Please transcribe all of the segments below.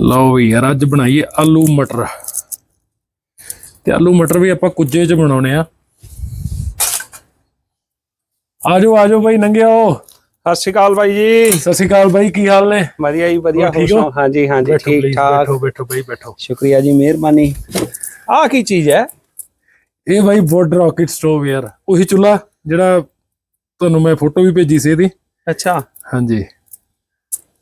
ਲਓ ਵੀ ਯਾਰ ਅੱਜ ਬਣਾਈਏ ਆਲੂ ਮਟਰ। ਤੇ ਆਲੂ ਮਟਰ ਵੀ ਆਪਾਂ ਕੁੱਜੇ 'ਚ ਬਣਾਉਣੇ ਆ। ਆਜੋ ਆਜੋ ਬਾਈ ਨੰਗਿਓ ਸਤਿ ਸ਼੍ਰੀ ਅਕਾਲ ਬਾਈ ਜੀ। ਸਤਿ ਸ਼੍ਰੀ ਅਕਾਲ ਬਾਈ ਕੀ ਹਾਲ ਨੇ? ਵਧੀਆ ਜੀ ਵਧੀਆ ਠੀਕ ਹੋ? ਹਾਂਜੀ ਹਾਂਜੀ ਠੀਕ ਠਾਕ। ਬੈਠੋ ਬੈਠੋ ਬਾਈ ਬੈਠੋ। ਸ਼ੁਕਰੀਆ ਜੀ ਮਿਹਰਬਾਨੀ। ਆਹ ਕੀ ਚੀਜ਼ ਹੈ? ਇਹ ਬਾਈ ਵੁੱਡ ਰਾਕਟ ਸਟੋਵ ਯਾਰ। ਉਹੀ ਚੁੱਲਾ ਜਿਹੜਾ ਤੁਹਾਨੂੰ ਮੈਂ ਫੋਟੋ ਵੀ ਭੇਜੀ ਸੀ ਇਹਦੀ। ਅੱਛਾ। ਹਾਂਜੀ।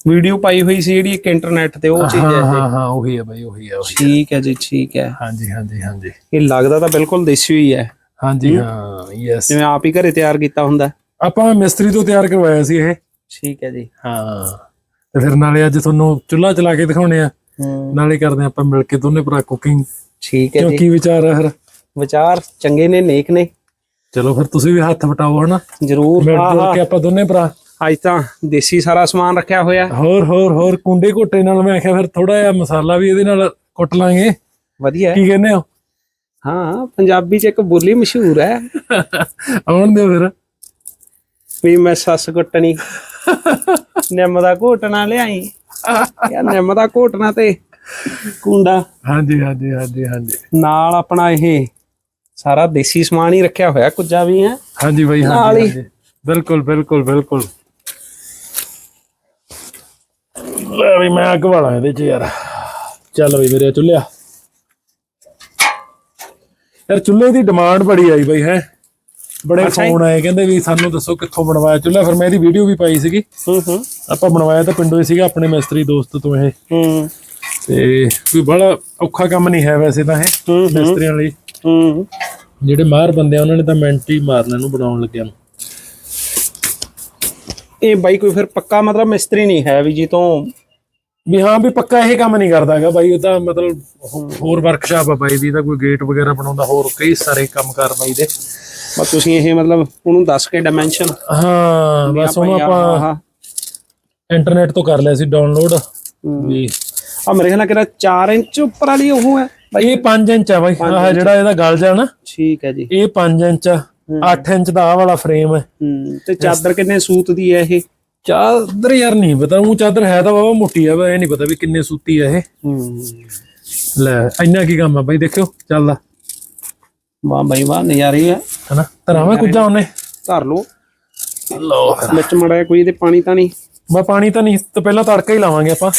ਵੀਡੀਓ ਪਾਈ ਹੋਈ ਸੀ ਜਿਹੜੀ ਇੱਕ ਇੰਟਰਨੈਟ ਤੇ ਉਹ ਚੀਜ਼ ਹਾਂ ਹੈ। ਹਾਂ ਹਾਂ ਉਹੀ ਹੈ ਬਾਈ ਉਹੀ ਹੈ ਠੀਕ ਹੈ ਜੀ ਠੀਕ ਹੈ। ਹਾਂਜੀ ਹਾਂਜੀ ਹਾਂਜੀ। ਇਹ ਲੱਗਦਾ ਤਾਂ ਬਿਲਕੁਲ ਦੇਸੀ ਹੀ ਹੈ। ਹਾਂਜੀ ਹਾਂ। ਯੈਸ ਜਿਵੇਂ ਆਪ ਹੀ ਘਰੇ ਤਿਆਰ ਕੀਤਾ ਹੁੰਦਾ। ਆਪਾਂ ਮਿਸਤਰੀ ਤੋਂ ਤਿਆਰ ਕਰਵਾਇਆ ਸੀ ਇਹ। ਠੀਕ ਹੈ ਜੀ। ਹਾਂ। ਤੇ ਫਿਰ ਨਾਲੇ ਅੱਜ ਤੁਹਾਨੂੰ ਚੁੱਲਾ ਚਲਾ ਕੇ ਦਿਖਾਉਣੇ ਆ। ਨਾਲੇ ਕਰਦੇ ਆਪਾਂ ਮਿਲ ਕੇ ਦੋਨੇ ਭਰਾ ਕੁਕਿੰਗ ਠੀਕ ਹੈ ਜੀ। ਕੀ ਵਿਚਾਰ ਆ ਫਿਰ? ਵਿਚਾਰ ਚੰਗੇ ਨੇ ਨੇਕ ਨੇ। ਚਲੋ ਫਿਰ ਤੁਸੀਂ ਵੀ ਹੱਥ ਵਟਾਓ ਹਨਾ? ਜ਼ਰੂਰ। ਮਿਲ ਕੇ ਆਪਾਂ ਦੋਨੇ ਭਰਾ। ਅੱਜ ਤਾਂ ਦੇਸੀ ਸਾਰਾ ਸਮਾਨ ਰੱਖਿਆ ਹੋਇਆ। ਹੋਰ ਹੋਰ ਹੋਰ ਕੁੰਡੇ ਘੋਟੇ ਨਾਲ ਮੈਂ ਆਖਿਆ ਫਿਰ ਥੋੜਾ ਜਿਹਾ ਮਸਾਲਾ ਵੀ ਇਹਦੇ ਨਾਲ ਕੁੱਟ ਲਾਂਗੇ। ਵਧੀਆ। ਕੀ ਕਹਿੰਦੇ ਹੋ? ਹਾਂ ਪੰਜਾਬੀ ਚ ਇੱਕ ਬੋਲੀ ਮਸ਼ਹੂਰ ਹੈ। ਆਉਣ ਦਿਓ ਫਿਰ। ਵੀ ਮੈਂ ਸੱਸ ਕੁੱਟਣੀ। ਨਿੰਮ ਦਾ ਘੋਟਣਾ ਲਿਆਈ। ਯਾਰ ਨਿੰਮ ਦਾ ਘੋਟਣਾ ਤੇ ਕੁੰਡਾ। ਹਾਂਜੀ ਹਾਂਜੀ ਹਾਂਜੀ ਹਾਂਜੀ। ਨਾਲ ਆਪਣਾ ਇਹ ਸਾਰਾ ਦੇਸੀ ਸਮਾਨ ਹੀ ਰੱਖਿਆ ਹੋਇਆ ਕੁੱਜਾ ਵੀ ਹੈ। ਹਾਂਜੀ ਬਾਈ। ਹਾਂਜੀ। ਬਿਲਕੁਲ ਬਿਲਕੁਲ ਬਿਲਕੁਲ। ਲੈ ਵੀ ਮੈਂ ਅੱਗ ਵਾਲਾ ਇਹਦੇ ਚ ਯਾਰ। ਚੱਲ ਬਈ ਮੇਰੇ ਚੁੱਲਿਆ ਯਾਰ ਚੁੱਲ੍ਹੇ ਦੀ ਡਿਮਾਂਡ ਬੜੀ ਆਈ ਬਈ ਹੈ। ਬੜੇ। ਫੋਨ ਆਏ ਕਹਿੰਦੇ ਵੀ ਸਾਨੂੰ ਦੱਸੋ ਕਿੱਥੋਂ ਬਣਵਾਇਆ ਚੁੱਲ੍ਹਾ ਫਿਰ ਮੈਂ ਇਹਦੀ ਵੀਡੀਓ ਵੀ ਪਾਈ ਸੀਗੀ। ਹੂੰ ਹੂੰ। ਆਪਾਂ ਬਣਵਾਇਆ ਤਾਂ ਪਿੰਡੋਂ ਹੀ ਸੀਗਾ ਆਪਣੇ ਮਿਸਤਰੀ ਦੋਸਤ ਤੋਂ ਇਹ। ਹੂੰ। ਤੇ ਕੋਈ ਬੜਾ ਔਖਾ ਕੰਮ ਨਹੀਂ ਹੈ ਵੈਸੇ ਤਾਂ ਇਹ ਮਿਸਤਰੀਆਂ ਲਈ। ਹੂੰ। ਜਿਹੜੇ ਮਾਹਰ ਬੰਦੇ ਆ ਉਹਨਾਂ ਨੇ ਤਾਂ ਮਿੰਟ ਹੀ ਮਾਰਨਾ ਇਹਨੂੰ ਬਣਾਉਣ ਲੱਗਿਆ ਨੂੰ। ਇਹ ਬਾਈ ਕੋਈ ਫਿਰ ਪੱਕਾ ਮਤਲਬ ਮਿਸਤਰੀ ਨਹੀਂ ਹੈ ਵੀ ਜੀ ਤੋਂ ਵੀ ਹਾਂ ਵੀ ਪੱਕਾ ਇਹ ਕੰਮ ਨਹੀਂ ਕਰਦਾ ਹੈਗਾ ਬਾਈ ਉਹ ਤਾਂ ਮਤਲਬ ਹੋਰ ਵਰਕਸ਼ਾਪ ਆ ਬਾਈ ਦੀ ਤਾਂ ਕੋਈ ਗੇਟ ਵਗੈਰਾ ਬਣਾਉਂਦਾ ਹੋਰ ਕਈ ਸਾਰੇ ਕੰਮ ਕਰ ਬਾਈ ਦੇ। ਬਸ ਤੁਸੀਂ ਇਹ ਮਤਲਬ ਉਹਨੂੰ ਦੱਸ ਕੇ ਡਾਈਮੈਂਸ਼ਨ ਹਾਂ ਬਸ ਉਹਨੂੰ ਆਪਾਂ ਇੰਟਰਨੈਟ ਤੋਂ ਕਰ ਲਿਆ ਸੀ ਡਾਊਨਲੋਡ ਵੀ ਆ ਮੇਰੇ ਖਿਆਲ ਨਾਲ ਕਿਹੜਾ 4 ਇੰਚ ਉੱਪਰ ਵਾਲੀ ਉਹ ਹੈ। ਇਹ 5 ਇੰਚ ਆ ਬਾਈ ਆਹ ਜਿਹੜਾ ਇਹਦਾ ਗਲ ਜਾ ਨਾ ਠੀਕ ਹੈ ਜੀ। ਇਹ 5 ਇੰਚ 8 ਇੰਚ ਦਾ ਆਹ ਵਾਲਾ ਫਰੇਮ ਹੂੰ ਤੇ ਚਾਦਰ ਕਿੰਨੇ ਸੂਤ ਦੀ ਹੈ ਇਹ? ਚਾਦਰ ਯਾਰ ਨਹੀਂ ਪਤਾ ਉਹ ਚਾਦਰ ਹੈ ਤਾਂ ਬਾਬਾ ਮੋਟੀ ਆ ਬਈ ਇਹ ਨਹੀਂ ਪਤਾ ਵੀ ਕਿੰਨੇ ਸੂਤੀ ਆ ਇਹ। ਲੈ ਇੰਨਾ ਕੀ ਕੰਮ ਆ ਬਾਈ ਦੇਖਿਓ ਚੱਲਦਾ। ਵਾਹ ਬਾਈ ਵਾਹ ਨਜ਼ਾਰੇ ਆ। ਹਨਾ ਤਰਾਵਾਂ ਕੁਝਾ ਉਹਨੇ? ਧਰ ਲਓ। ਲੋ ਵਿੱਚ ਮੜਾ ਕੋਈ ਇਹਦੇ ਪਾਣੀ ਤਾਂ ਨਹੀਂ। ਬਾ ਪਾਣੀ ਤਾਂ ਨਹੀਂ ਤਾਂ ਪਹਿਲਾਂ ਤੜਕਾ ਹੀ ਲਾਵਾਂਗੇ ਆਪਾਂ।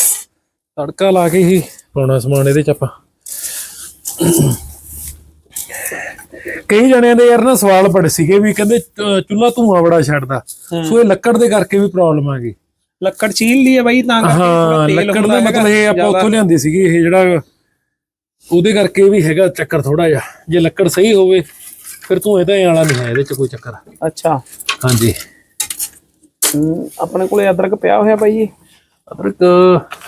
ਤੜਕਾ ਲਾ ਕੇ ਹੀ ਪਾਉਣਾ ਸਮਾਨ ਇਹਦੇ ਚ ਆਪਾਂ। ਕਈ ਜਣਿਆਂ ਦੇ ਯਾਰ ਨਾ ਸਵਾਲ ਬੜੇ ਸੀਗੇ ਵੀ ਕਹਿੰਦੇ ਚੁੱਲ੍ਹਾ ਧੂਆਂ ਬੜਾ ਛੱਡਦਾ। ਸੋ ਇਹ ਲੱਕੜ ਦੇ ਕਰਕੇ ਵੀ ਪ੍ਰੋਬਲਮ ਆ ਗਈ। ਲੱਕੜ ਚੀਲ ਲਈ ਹੈ ਬਾਈ ਤਾਂ ਕਰਕੇ ਹਾਂ ਲੱਕੜ ਦਾ ਮਤਲਬ ਇਹ ਆਪਾਂ ਉੱਥੋਂ ਲਿਆਂਦੀ ਸੀਗੀ ਇਹ ਜਿਹੜਾ ਉਹਦੇ ਕਰਕੇ ਵੀ ਹੈਗਾ ਚੱਕਰ ਥੋੜਾ ਜਿਹਾ। ਜੇ ਲੱਕੜ ਸਹੀ ਹੋਵੇ ਫਿਰ ਧੂਏ ਤਾਂ ਵਾਲਾ ਨਹੀਂ ਹੈ ਇਹਦੇ ਚ ਕੋਈ ਚੱਕਰ। ਅੱਛਾ। ਹਾਂਜੀ। ਆਪਣੇ ਕੋਲੇ ਅਦਰਕ ਪਿਆ ਹੋਇਆ ਬਾਈ ਜੀ? ਅਦਰਕ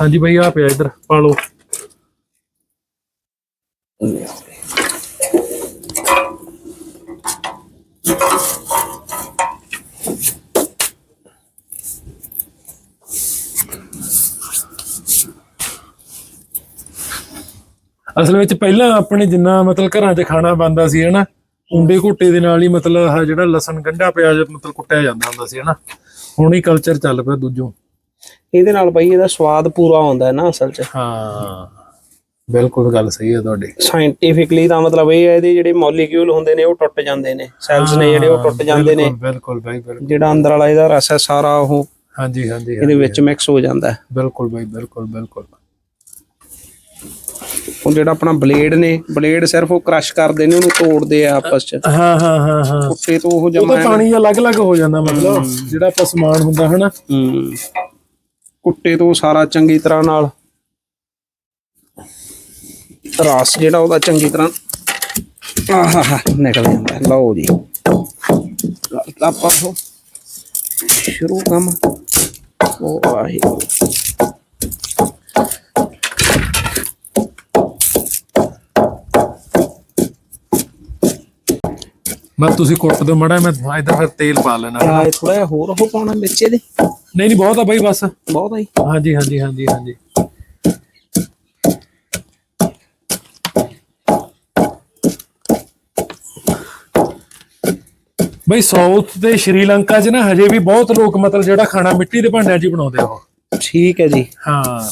ਹਾਂਜੀ ਭਾਈ ਆ ਪਿਆ ਇੱਧਰ ਪਾ ਲਓ। ਅਸਲ ਵਿੱਚ ਪਹਿਲਾਂ ਆਪਣੇ ਜਿੰਨਾ ਮਤਲਬ ਘਰਾਂ 'ਚ ਖਾਣਾ ਬਣਦਾ ਸੀ ਹਨਾ ਕੁੰਡੇ ਘੋਟੇ ਦੇ ਨਾਲ ਹੀ ਮਤਲਬ ਆਹ ਜਿਹੜਾ ਲਸਣ ਗੰਢਾ ਪਿਆਜ਼ ਮਤਲਬ ਕੁੱਟਿਆ ਜਾਂਦਾ ਹੁੰਦਾ ਸੀ ਹਨਾ ਹੁਣ ਹੀ ਕਲਚਰ ਚੱਲ ਪਿਆ ਦੂਜੋਂ। ਇਹਦੇ ਨਾਲ ਬਾਈ ਇਹਦਾ ਸਵਾਦ ਪੂਰਾ ਆਉਂਦਾ ਹੈ ਨਾ ਅਸਲ 'ਚ। ਹਾਂ। ਬਿਲਕੁਲ ਗੱਲ ਸਹੀ ਹੈ ਤੁਹਾਡੀ। ਸਾਇੰਟੀਫਿਕਲੀ ਤਾਂ ਮਤਲਬ ਇਹ ਹੈ ਇਹਦੇ ਜਿਹੜੇ ਮੋਲੀਕਿਊਲ ਹੁੰਦੇ ਨੇ ਉਹ ਟੁੱਟ ਜਾਂਦੇ ਨੇ। ਸੈਲਸ ਨੇ ਜਿਹੜੇ ਉਹ ਟੁੱਟ ਜਾਂਦੇ ਨੇ। ਬਿਲਕੁਲ ਬਿਲਕੁਲ ਬਾਈ ਬਿਲਕੁਲ। ਜਿਹੜਾ ਅੰਦਰ ਵਾਲਾ ਇਹਦਾ ਰਸ ਹੈ ਸਾਰਾ ਉਹ ਹਾਂਜੀ ਹਾਂਜੀ ਇਹਦੇ ਵਿੱਚ ਮਿਕਸ ਹੋ ਜਾਂਦਾ ਹੈ। ਬਿਲਕੁਲ ਬਾਈ ਬਿਲਕੁਲ ਬਿਲਕੁਲ। ਉਹ ਜਿਹੜਾ ਆਪਣਾ ਬਲੇਡ ਨੇ ਬਲੇਡ ਸਿਰਫ ਉਹ ਕ੍ਰਸ਼ ਕਰਦੇ ਨੇ ਉਹਨੂੰ ਤੋੜਦੇ ਆ ਆਪਸ 'ਚ। ਹਾਂ ਹਾਂ ਹਾਂ ਹਾਂ। ਕੁੱਤੇ ਤੋਂ ਉਹ ਉਹ ਜਮਾ ਤਾਂ ਪਾਣੀ ਅਲੱਗ-ਅਲੱਗ ਹੋ ਜਾਂਦਾ ਮਤਲਬ ਜਿਹੜਾ ਆਪਾਂ ਸਮਾਨ ਹੁੰਦਾ ਹਨਾ। ਹੂੰ। ਕੁੱਟੇ ਤੋਂ ਸਾਰਾ ਚੰਗੀ ਤਰ੍ਹਾਂ ਨਾਲ। ਰਸ ਜਿਹੜਾ ਉਹਦਾ ਚੰਗੀ ਤਰ੍ਹਾਂ ਆਹਾ ਨਿਕਲ ਜਾਂਦਾ। ਲਓ ਜੀ। ਆਪਾਂ ਸ਼ੁਰੂ ਕੰਮ। ਉਹ ਆਹੀ। ਬਸ ਤੁਸੀਂ ਕੁੱਟ ਦਿਓ ਮੜਾ ਮੈਂ ਇੱਧਰ ਫਿਰ ਤੇਲ ਪਾ ਲੈਣਾ। ਆ ਥੋੜਾ ਜਿਹਾ ਹੋਰ ਉਹ ਪਾਉਣਾ ਵਿੱਚ ਇਹਦੇ ਨਹੀਂ ਨਹੀਂ ਬਹੁਤ ਆ ਬਾਈ ਬਸ। ਬਹੁਤ ਆਈ ਹਾਂਜੀ ਹਾਂਜੀ ਹਾਂਜੀ ਹਾਂਜੀ। ਬਈ ਸਾਊਥ ਤੇ ਸ਼੍ਰੀਲੰਕਾ 'ਚ ਨਾ ਹਜੇ ਵੀ ਬਹੁਤ ਲੋਕ ਮਤਲਬ ਜਿਹੜਾ ਖਾਣਾ ਮਿੱਟੀ ਦੇ ਭਾਂਡਿਆਂ 'ਚ ਹੀ ਬਣਾਉਂਦੇ ਆ ਉਹ। ਠੀਕ ਹੈ ਜੀ। ਹਾਂ।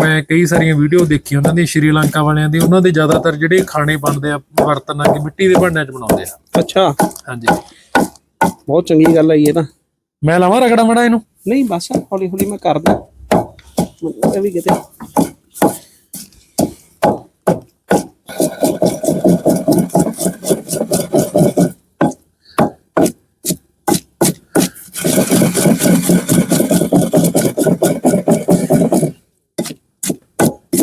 ਮੈਂ ਕਈ ਸਾਰੀਆਂ ਵੀਡੀਓ ਦੇਖੀ ਉਹਨਾਂ ਦੀ ਸ਼੍ਰੀਲੰਕਾ ਵਾਲਿਆਂ ਦੀ। ਉਹਨਾਂ ਦੇ ਜ਼ਿਆਦਾਤਰ ਜਿਹੜੇ ਖਾਣੇ ਬਣਦੇ ਆ ਬਰਤਨ ਆ ਕਿ ਮਿੱਟੀ ਦੇ ਭਾਂਡਿਆਂ 'ਚ ਬਣਾਉਂਦੇ ਆ। ਅੱਛਾ। ਹਾਂਜੀ। ਬਹੁਤ ਚੰਗੀ ਗੱਲ ਹੈ ਇਹ ਤਾਂ। ਮੈਂ ਲਾਵਾਂ ਰਗੜਾ ਮੜਾ ਇਹਨੂੰ? ਨਹੀਂ ਬਸ ਹੌਲੀ ਹੌਲੀ ਮੈਂ ਕਰਦਾ। ਇਹ ਵੀ ਕਿਤੇ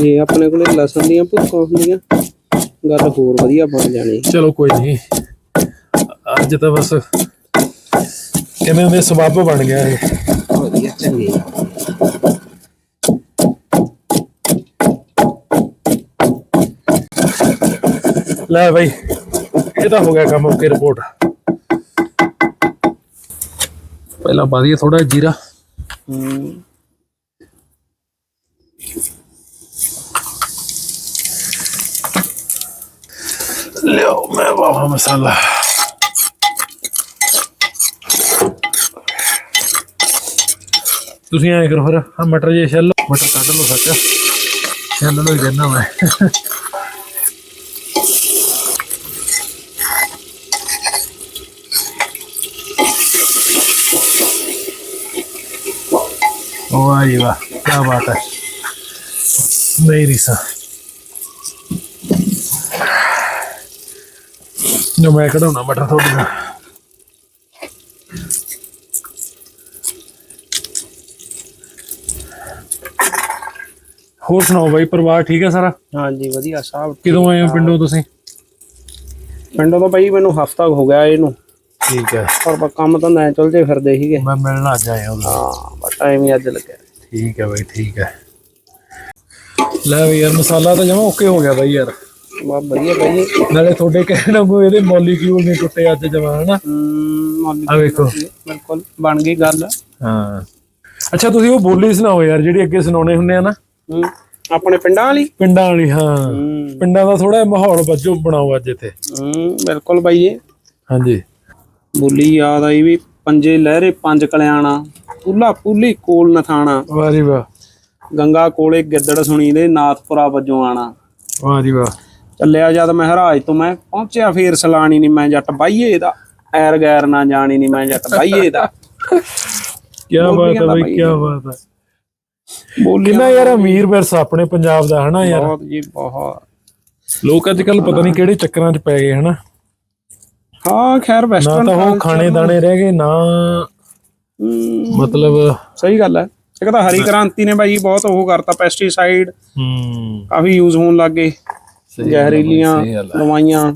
ਇਹ ਆਪਣੇ ਕੋਲੇ ਲਸਣ ਦੀਆਂ ਭੁੱਖਾਂ ਹੁੰਦੀਆਂ। ਗੱਲ ਹੋਰ ਵਧੀਆ ਬਣ ਜਾਣੀ। ਚਲੋ ਕੋਈ ਨਹੀਂ ਅੱਜ ਤਾਂ ਬਸ ਕਹਿੰਦੇ ਹੁੰਦੇ ਸਬੱਬ ਬਣ ਗਿਆ ਇਹ। ਵਧੀਆ ਚੰਗੀ। ਲੈ ਬਈ ਇਹ ਤਾਂ ਹੋ ਗਿਆ ਕੰਮ ਓਕੇ ਰਿਪੋਰਟ ਪਹਿਲਾਂ ਪਾ ਦਈਏ ਥੋੜਾ ਜੀਰਾ। ਹੂੰ। ਲਿਓ ਮੈਂ ਬਾਵਾ ਮਸਾਲਾ ਤੁਸੀਂ ਐਂ ਕਰੋ ਫਿਰ ਆ ਮਟਰ ਜੇ ਛੱਲ ਮਟਰ ਕੱਢ ਲਓ ਸੱਚ ਛੱਲ ਲਓ ਹੀ ਮੈਂ ਵਾਹ ਜੀ ਵਾਹ ਕੀ ਬਾਤ ਹੈ ਨਹੀਂ ਰੀਸਾ ਜੋ ਮੈਂ ਕਢਾਉਣਾ ਮਟਰ ਥੋੜੀ ਨਾ ਹੋਰ ਸੁਣਾਓ ਬਾਈ ਪਰਿਵਾਰ ਠੀਕ ਹੈ ਸਾਰਾ? ਹਾਂਜੀ ਵਧੀਆ ਸਾਹਿਬ ਕਿਦੋਂ ਆਏ ਹੋ ਪਿੰਡੋਂ ਤੁਸੀਂ? ਪਿੰਡੋਂ ਤਾਂ ਬਈ ਮੈਨੂੰ ਹਫਤਾ ਹੋ ਗਿਆ ਇਹਨੂੰ ਠੀਕ ਹੈ। ਪਰ ਕੰਮ ਤਾਂ ਨਾ ਚਲਦੇ ਫਿਰਦੇ ਸੀਗੇ। ਮੈਂ ਮਿਲਣ ਅੱਜ ਆਇਆ ਹਾਂ। ਹਾਂ ਬਸ ਟਾਈਮ ਹੀ ਅੱਜ ਲੱਗਿਆ। ਠੀਕ ਹੈ ਬਾਈ ਠੀਕ ਹੈ। ਲੈ ਵੀ ਯਾਰ ਮਸਾਲਾ ਤਾਂ ਜਮਾ ਓਕੇ ਹੋ ਗਿਆ ਬਾਈ ਯਾਰ। ਵਧੀਆ ਨਾਲੇ ਤੁਹਾਡੇ ਕਹਿਣ ਵਾਂਗੂ ਇਹਦੇ ਮੋਲੀਕਿਊਲ ਨਹੀਂ ਟੁੱਟੇ ਅੱਜ ਜਮਾ ਹਨਾ? ਆ ਵੇਖੋ। ਬਿਲਕੁਲ ਬਣ ਗਈ ਗੱਲ। ਹਾਂ। ਅੱਛਾ ਤੁਸੀਂ ਉਹ ਬੋਲੀ ਸੁਣਾਓ ਯਾਰ ਜਿਹੜੀ ਅੱਗੇ ਸੁਣਾਉਣੇ ਹੁੰਦੇ ਆ ਨਾ? ਆਪਣੇ ਪਿੰਡਾਂ ਵਾਲੀ? ਪਿੰਡਾਂ ਵਾਲੀ ਹਾਂ। ਪਿੰਡਾਂ ਦਾ ਥੋੜਾ ਮਾਹੌਲ ਵੱਜੋ ਬਣਾਓ ਅੱਜ ਇੱਥੇ। ਹਮ, ਬਿਲਕੁਲ ਬਾਈ ਇਹ ਹਾਂਜੀ। ਬੋਲੀ ਯਾਦ ਆਈ ਵੀ ਪੰਜੇ ਲਹਿਰੇ ਪੰਜ ਕਲਿਆਣਾ ਪੁੱਲਾ ਪੁੱਲੀ ਕੋਲ ਨਥਾਣਾ। ਵਾਹ ਜੀ ਵਾਹ। ਗੰਗਾ ਕੋਲੇ ਗਿੱਦੜ ਸੁਣੀ ਦੇ ਨਾਥਪੁਰਾ ਵਜੋਂ ਆਣਾ। ਵਾਹ ਜੀ ਵਾਹ। ਚੱਲਿਆ ਜਦ ਮਹਾਰਾਜ ਤੋਂ ਮੈਂ ਪਹੁੰਚਿਆ ਫੇਰ ਸਲਾਣੀ ਨਹੀਂ ਮੈਂ ਜੱਟ ਬਾਈਏ ਦਾ। ਐਰ ਗੈਰ ਨਾ ਜਾਣੀ ਨਹੀਂ ਮੈਂ ਜੱਟ ਬਾਈਏ ਦਾ। ਕੀ ਬਾਤ ਹੈ ਬਈ ਕੀ ਬਾਤ ਹੈ। ਬੋਲੀ ਕਿੰਨਾ ਯਾਰ ਅਮੀਰ ਵਿਰਸਾ ਆਪਣੇ ਪੰਜਾਬ ਦਾ ਹਨਾ ਯਾਰ? ਬਹੁਤ ਜੀ ਬਹੁਤ। ਲੋਕ ਅੱਜ ਕੱਲ ਪਤਾ ਨਹੀਂ ਕਿਹੜੇ ਚੱਕਰਾਂ 'ਚ ਪੈ ਗਏ ਹਨਾ? ਹਾਂ ਖੈਰ ਨਾ ਵੈਸਟਰਨ ਤਾਂ ਉਹ ਖਾਣੇ ਦਾਣੇ ਰਹਿ ਗਏ ਨਾ ਮਤਲਬ ਸਹੀ ਗੱਲ ਹੈ। ਇੱਕ ਤਾਂ ਹਰੀ ਕ੍ਰਾਂਤੀ ਨੇ ਬਾਈ ਬਹੁਤ ਉਹ ਕਰਤਾ ਪੈਸਟੀਸਾਈਡ ਹੂੰ। ਕਾਫੀ ਯੂਜ਼ ਹੋਣ ਲੱਗ ਗਏ। ਜ਼ਹਿਰੀਲੀਆਂ ਦਵਾਈਆਂ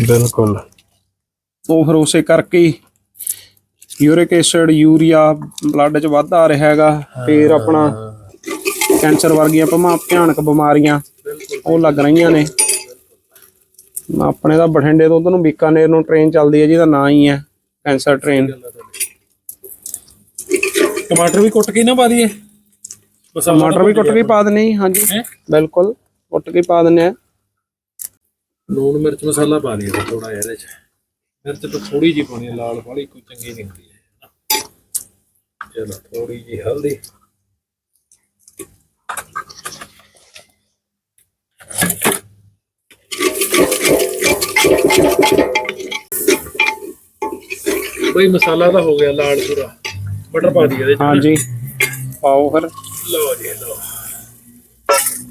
ਬਿਲਕੁਲ। ਉਹ ਫਿਰ ਉਸੇ ਕਰਕੇ ਯੂਰਿਕ ਐਸਿਡ ਯੂਰੀਆ ਬਲੱਡ 'ਚ ਵਾਧਾ ਆ ਰਿਹਾ ਹੈਗਾ। ਫੇਰ ਆਪਣਾ ਕੈਂਸਰ ਵਰਗੀਆਂ ਭਮਾ ਭਿਆਨਕ ਬਿਮਾਰੀਆਂ ਉਹ ਲੱਗ ਰਹੀਆਂ ਨੇ। ਆਪਣੇ ਤਾਂ ਬਠਿੰਡੇ ਤੋਂ ਉਧਰ ਨੂੰ ਬੀਕਾਨੇਰ ਨੂੰ ਟ੍ਰੇਨ ਚੱਲਦੀ ਹੈ ਜਿਹਦਾ ਨਾਂ ਹੀ ਹੈ ਕੈਂਸਰ ਟ੍ਰੇਨ ਟਮਾਟਰ ਵੀ ਕੁੱਟ ਕੇ ਨਾ ਪਾ ਦਈਏ। ਟਮਾਟਰ ਵੀ ਕੁੱਟ ਕੇ ਪਾ ਦਿੰਨੇ ਜੀ ਹਾਂਜੀ? ਬਿਲਕੁਲ ਕੁੱਟ ਕੇ ਪਾ ਦਿੰਨੇ ਆ ਲੂਣ ਮਿਰਚ ਮਸਾਲਾ ਪਾ ਦਈਏ ਥੋੜਾ ਜਿਹਾ ਇਹਦੇ 'ਚ। ਮਿਰਚ ਤਾਂ ਥੋੜੀ ਜਿਹੀ ਪਾਉਣੀ ਹੈ ਲਾਲ ਵਾਲੀ ਕੋਈ ਚੰਗੀ ਨਹੀਂ ਹੁੰਦੀ ਹੈ ਚਲੋ ਥੋੜੀ ਜਿਹੀ ਹਲਦੀ। ਬਈ ਮਸਾਲਾ ਤਾਂ ਹੋ ਗਿਆ ਲਾਲ ਪੂਰਾ। ਬਟਰ ਪਾ ਦਈਏ ਇਹਦੇ 'ਚ। ਹਾਂਜੀ ਪਾਓ ਫਿਰ। ਲਓ ਜੀ ਲਓ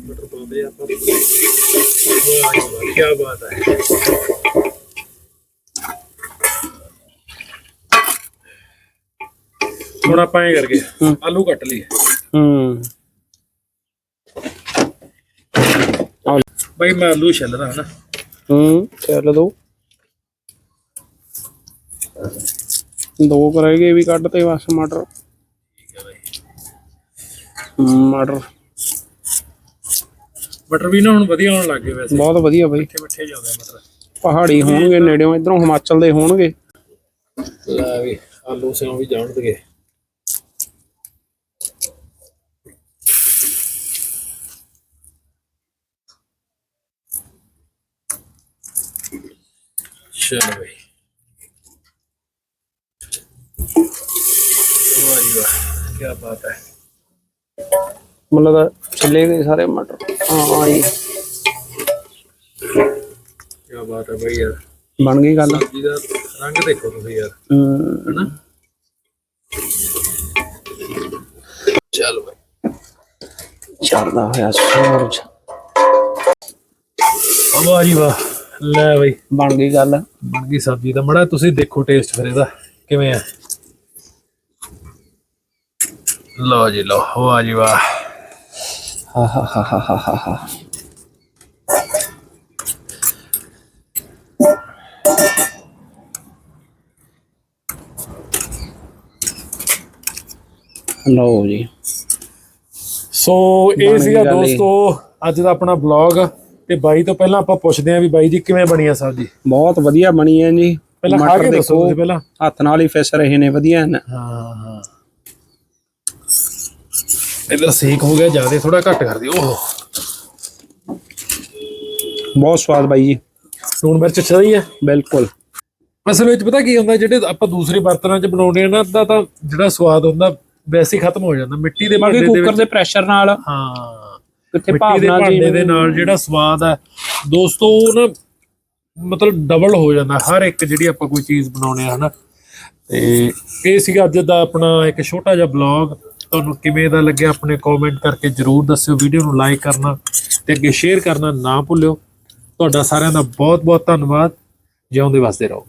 ਬਟਰ ਪਾ ਦੇ ਆਪਾਂ ਵਾਹ ਜੀ ਕੀ ਬਾਤ ਹੈ। ਹੁਣ ਆਪਾਂ ਇਹ ਕਰਕੇ। ਆਲੂ ਕੱਟ ਲਈਏ। ਹੂੰ। ਬਈ ਮੈਂ ਆਲੂ ਛਿੱਲਦਾ ਹਨਾ। ਹੂੰ। ਚੱਲ ਦੋ। ਦੋ ਕਰੇਗੇ ਵੀ ਕੱਢ ਤੇ ਬਸ ਮਟਰ। ਮਟਰ। ਬਟਰ ਵੀ ਨਾ ਹੁਣ ਵਧੀਆ ਆਉਣ ਲੱਗ ਗਏ ਵੈਸੇ। ਬਹੁਤ ਵਧੀਆ ਬਈ। ਮਿੱਠੇ ਮਿੱਠੇ ਜਾਂਦੇ ਮਟਰ। ਪਹਾੜੀ ਹੋਣਗੇ ਨੇੜਿਓਂ ਇਧਰੋਂ ਹਿਮਾਚਲ ਦੇ ਹੋਣਗੇ। ਲੈ ਵੀ ਆਲੂ ਸਿਉਂ ਵੀ ਜਾਣਗੇ। ਚਲੋ ਬਈ। ਵਾਹ ਜੀ ਵਾਹ ਕੀ ਬਾਤ ਹੈ। ਮਤਲਬ ਛਿੱਲੇ ਗਏ ਸਾਰੇ ਮਟਰ। ਹਾਂ ਜੀ। ਕੀ ਬਾਤ ਹੈ ਬਈ ਯਾਰ। ਬਣ ਗਈ ਗੱਲ। ਸਬਜ਼ੀ ਦਾ ਰੰਗ ਦੇਖੋ ਤੁਸੀਂ ਯਾਰ। ਹੈਨਾ? ਚੱਲ ਬਈ। ਚੜਦਾ ਹੋਇਆ ਸੂਰਜ। ਵਾਹ ਜੀ ਵਾਹ। ਲੈ ਬਈ। ਬਣ ਗਈ ਗੱਲ। ਬਣ ਗਈ ਸਬਜ਼ੀ ਦਾ ਮੜਾ ਤੁਸੀਂ ਦੇਖੋ ਟੇਸਟ ਫਿਰ ਇਹਦਾ। ਕਿਵੇਂ ਆ? ਲਓ ਜੀ ਲਓ। ਵਾਹ ਜੀ ਵਾਹ। ਹਾ ਹਾ ਹਾ ਹਾ ਹਾ ਹਾ ਹਾ ਲਓ ਜੀ। ਸੋ ਇਹ ਸੀਗਾ। ਦੋਸਤੋ ਅੱਜ ਦਾ ਆਪਣਾ ਬਲੌਗ ਤੇ ਬਾਈ ਤੋਂ ਪਹਿਲਾਂ ਆਪਾਂ ਪੁੱਛਦੇ ਆਂ ਵੀ ਬਾਈ ਜੀ ਕਿਵੇਂ ਬਣੀ ਆ ਸਬਜ਼ੀ? ਬਹੁਤ ਵਧੀਆ ਬਣੀ ਹੈ ਜੀ। ਪਹਿਲਾਂ ਖਾ ਕੇ ਦੱਸੋ ਤੁਸੀਂ ਪਹਿਲਾਂ। ਹੱਥ ਨਾਲ ਹੀ ਫਿਸ ਰਹੇ ਨੇ ਵਧੀਆ ਨੇ। ਹਾਂ ਹਾਂ। ਇਧਰ ਸੇਕ ਹੋ ਗਿਆ ਜ਼ਿਆਦਾ ਥੋੜਾ ਘੱਟ ਕਰ ਦਿਓ। ਬਹੁਤ ਸਵਾਦ ਬਾਈ ਜੀ। ਲੂਣ ਮਿਰਚ ਸਹੀ ਹੈ ਬਿਲਕੁਲ। ਅਸਲ ਵਿੱਚ ਪਤਾ ਕੀ ਹੁੰਦਾ ਜਿਹੜੇ ਆਪਾਂ ਦੂਸਰੇ ਬਰਤਨਾਂ 'ਚ ਬਣਾਉਂਦੇ ਆ ਨਾ ਤਾਂ ਤਾਂ ਜਿਹੜਾ ਸਵਾਦ ਹੁੰਦਾ ਵੈਸੇ ਖਤਮ ਹੋ ਜਾਂਦਾ। ਮਿੱਟੀ ਦੇ ਭਾਂਡੇ ਕੁੱਕਰ ਦੇ ਪ੍ਰੈਸ਼ਰ ਨਾਲ। ਹਾਂ ਕਿੱਥੇ ਮਿੱਟੀ ਭਾਵ ਦੇ ਨਾਲ ਜੀ ਭਾਂਡੇ ਦੇ ਨਾਲ ਜਿਹੜਾ ਸਵਾਦ ਹੈ ਦੋਸਤੋ ਉਹ ਨਾ ਮਤਲਬ ਡਬਲ ਹੋ ਜਾਂਦਾ। ਹਰ ਇੱਕ ਜਿਹੜੀ ਆਪਾਂ ਕੋਈ ਚੀਜ਼ ਬਣਾਉਣੇ ਆ ਹਨਾ। ਤੇ ਇਹ ਸੀਗਾ ਅੱਜ ਦਾ ਆਪਣਾ ਇੱਕ ਛੋਟਾ ਜਿਹਾ ਬਲੌਗ ਤੁਹਾਨੂੰ ਕਿਵੇਂ ਦਾ ਲੱਗਿਆ ਆਪਣੇ ਕਮੈਂਟ ਕਰਕੇ ਜਰੂਰ ਦੱਸਿਓ। ਵੀਡੀਓ ਨੂੰ ਲਾਈਕ ਕਰਨਾ ਤੇ ਅੱਗੇ ਸ਼ੇਅਰ ਕਰਨਾ ਨਾ ਭੁੱਲਿਓ। ਤੁਹਾਡਾ ਸਾਰਿਆਂ ਦਾ ਬਹੁਤ ਬਹੁਤ ਧੰਨਵਾਦ। ਜਿਉਂਦੇ ਵਸਦੇ ਰਹੋ।